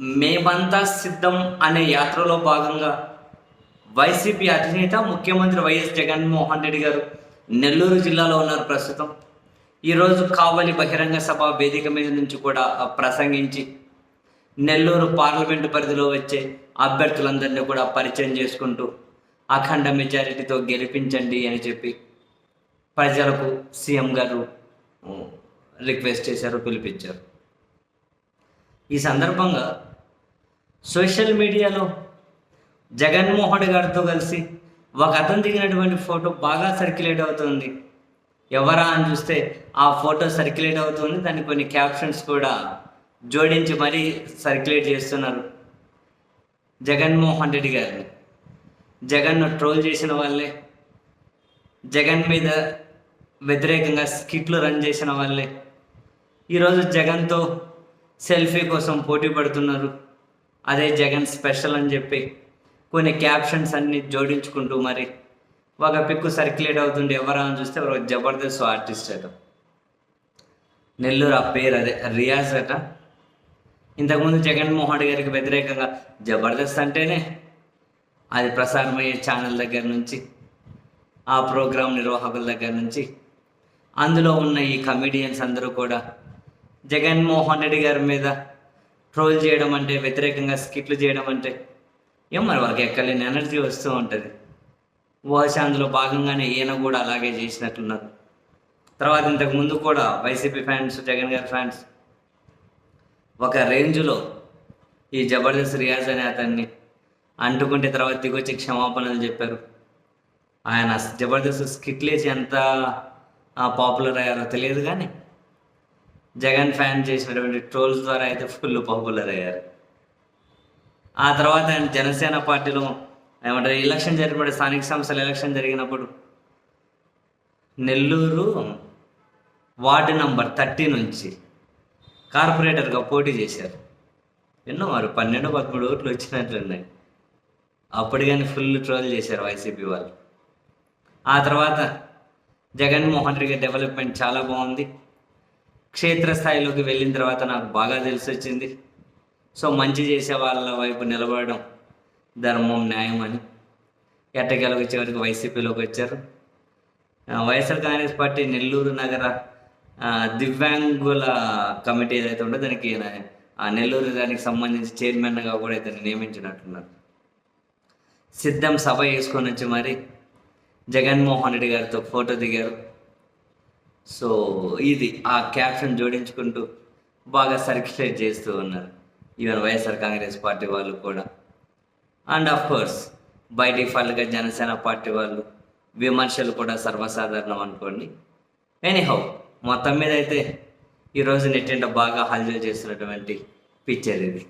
మేమంతా సిద్ధం అనే యాత్రలో భాగంగా వైసీపీ అధినేత ముఖ్యమంత్రి వైఎస్ జగన్మోహన్ రెడ్డి గారు నెల్లూరు జిల్లాలో ఉన్నారు ప్రస్తుతం. ఈరోజు కావలి బహిరంగ సభ వేదిక మీద నుంచి కూడా ప్రసంగించి నెల్లూరు పార్లమెంటు పరిధిలో వచ్చే అభ్యర్థులందరినీ కూడా పరిచయం చేసుకుంటూ అఖండ మెజారిటీతో గెలిపించండి అని చెప్పి ప్రజలకు సీఎం గారు రిక్వెస్ట్ చేశారు పిలిపించారు. ఈ సందర్భంగా సోషల్ మీడియాలో జగన్మోహన్ గారితో కలిసి ఒక అతను దిగినటువంటి ఫోటో బాగా సర్క్యులేట్ అవుతుంది. ఎవరా అని చూస్తే ఆ ఫోటో సర్క్యులేట్ అవుతుంది. దానికి కొన్ని క్యాప్షన్స్ కూడా జోడించి మరీ సర్క్యులేట్ చేస్తున్నారు జగన్మోహన్ రెడ్డి గారిని. జగన్ను ట్రోల్ చేసిన వాళ్ళే జగన్ మీద వ్యతిరేకంగా స్కిట్లు రన్ చేసిన వాళ్ళే. ఈరోజు జగన్తో సెల్ఫీ కోసం పోటీ పడుతున్నారు. అదే జగన్ స్పెషల్ అని చెప్పి కొన్ని క్యాప్షన్స్ అన్ని జోడించుకుంటూ మరి ఒక పిక్కు సర్క్యులేట్ అవుతుండే ఎవరా అని చూస్తే ఒక జబర్దస్త్ ఆర్టిస్ట్ అట. నెల్లూరు ఆ పేరు అదే రియాజ్ అట. ఇంతకుముందు జగన్మోహన్ రెడ్డి గారికి వ్యతిరేకంగా జబర్దస్త్ అంటేనే అది ప్రసారమయ్యే ఛానల్ దగ్గర నుంచి ఆ ప్రోగ్రాం నిర్వాహకుల దగ్గర నుంచి. అందులో ఉన్న ఈ కమెడియన్స్ అందరూ కూడా జగన్మోహన్ రెడ్డి గారి మీద ట్రోల్ చేయడం అంటే వ్యతిరేకంగా స్కిట్లు చేయడం అంటే ఏం మరి వాళ్ళకి ఎక్కలేని ఎనర్జీ వస్తూ ఉంటుంది. బహుశా అందులో భాగంగానే ఈయన కూడా అలాగే చేసినట్లున్నారు తర్వాత ఇంతకు ముందు కూడా వైసీపీ ఫ్యాన్స్ జగన్ గారి ఫ్యాన్స్ ఒక రేంజ్లో ఈ జబర్దస్త్ రియాజ్ అనే అతన్ని అంటుకుంటే తర్వాత దిగొచ్చి క్షమాపణలు చెప్పారు. ఆయన జబర్దస్త్ స్కిట్లేసి ఎంత పాపులర్ అయ్యారో తెలియదు కానీ జగన్ ఫ్యాన్ చేసినటువంటి ట్రోల్స్ ద్వారా అయితే ఫుల్ పాపులర్ అయ్యారు ఆ తర్వాత ఆయన జనసేన పార్టీలో ఏమంటారు ఎలక్షన్ జరిగినప్పుడు స్థానిక సంస్థల ఎలక్షన్ జరిగినప్పుడు నెల్లూరు వార్డు నంబర్ థర్టీ నుంచి కార్పొరేటర్గా పోటీ చేశారు. ఎన్నో మరి పన్నెండు పదమూడు ఓట్లు వచ్చినట్లున్నాయి. అప్పుడు కానీ ఫుల్ ట్రోల్ చేశారు వైసీపీ వాళ్ళు. ఆ తర్వాత జగన్మోహన్ రెడ్డి డెవలప్మెంట్ చాలా బాగుంది. క్షేత్రస్థాయిలోకి వెళ్ళిన తర్వాత నాకు బాగా తెలిసి వచ్చింది సో మంచి చేసే వాళ్ళ వైపు నిలబడడం ధర్మం న్యాయం అని. ఎట్టకేలకు చివరికి వైసీపీలోకి వచ్చారు. వైఎస్ఆర్ కాంగ్రెస్ పార్టీ నెల్లూరు నగర దివ్యాంగుల కమిటీ ఏదైతే ఉందో దానికి ఆ నెల్లూరు దానికి సంబంధించి చైర్మన్గా కూడా ఇతను నియమించినట్టున్నారు. సిద్ధం సభ వేసుకొని వచ్చి మరి జగన్మోహన్ రెడ్డి గారితో ఫోటో దిగారు. సో ఇది ఆ క్యాప్షన్ జోడించుకుంటూ బాగా సర్క్యులేట్ చేస్తూ ఉన్నారు. ఈవెన్ వైఎస్ఆర్ కాంగ్రెస్ పార్టీ వాళ్ళు కూడా. అండ్ ఆఫ్ కోర్స్ బై డిఫాల్ట్గా జనసేన పార్టీ వాళ్ళు విమర్శలు కూడా సర్వసాధారణం అనుకోండి. ఎనీహౌ మొత్తం మీద అయితే ఈరోజు నెట్టింట బాగా హల్జల్ చేస్తున్నటువంటి పిక్చర్ ఇది.